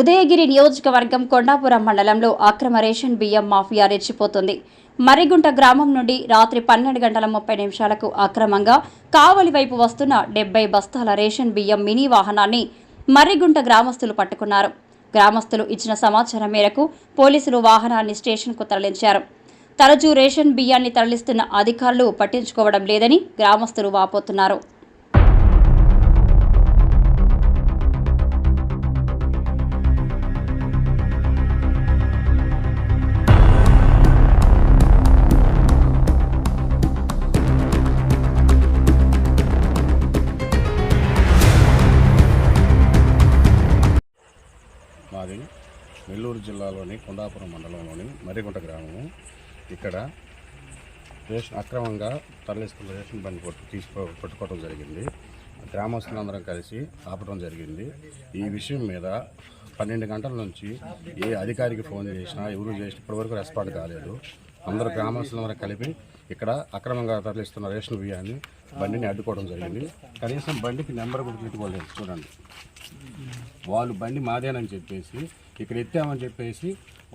ఉదయగిరి నియోజకవర్గం కొండాపురం మండలంలో అక్రమ రేషన్ బియ్యం మాఫియా రెచ్చిపోతుంది. మరిగుంట గ్రామం నుండి రాత్రి పన్నెండు గంటల ముప్పై నిమిషాలకు అక్రమంగా కావలి వైపు వస్తున్న డెబ్బై బస్తాల రేషన్ బియ్యం మినీ వాహనాన్ని మర్రిగుంట గ్రామస్తులు పట్టుకున్నారు. గ్రామస్తులు ఇచ్చిన సమాచారం మేరకు పోలీసులు వాహనాన్ని స్టేషన్కు తరలించారు. తరచూ రేషన్ బియ్యాన్ని తరలిస్తున్న అధికారులు పట్టించుకోవడం లేదని గ్రామస్తులు వాపోతున్నారు. మాది నెల్లూరు జిల్లాలోని కొండాపురం మండలంలోని మర్రిగుంట గ్రామము. ఇక్కడ రేషన్ అక్రమంగా తరలిస్తున్న రేషన్ బండి కొట్టు తీసుకో పట్టుకోవడం జరిగింది. గ్రామస్తులందరం కలిసి ఆపడం జరిగింది. ఈ విషయం మీద పన్నెండు గంటల నుంచి ఏ అధికారికి ఫోన్ చేసినా ఎవరు చేసినా ఇప్పటివరకు రెస్పాండ్ కాలేదు. అందరు అందరూ కలిపి ఇక్కడ అక్రమంగా తరలిస్తున్న రేషన్ బియ్యాన్ని బండిని అడ్డుకోవడం జరిగింది. కనీసం బండికి నెంబర్ కూడా పెట్టుకోలేదు చూడండి. వాళ్ళు బండి మాదేనని చెప్పేసి ఇక్కడ ఎత్తామని చెప్పేసి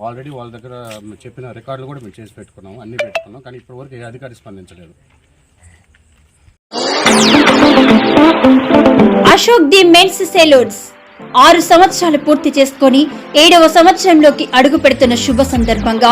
ఆల్రెడీ వాళ్ళ దగ్గర చెప్పిన రికార్డులు కూడా మేము చేసి పెట్టుకున్నాము అన్నీ పెట్టుకున్నాం కానీ ఇప్పటివరకు ఏ అధికారి స్పందించలేదు. Ashok the men's salons. ఆరు సంవత్సరాలు పూర్తి చేసుకొని ఏడవ సంవత్సరంలోకి అడుగు పెడుతున్న శుభ సందర్భంగా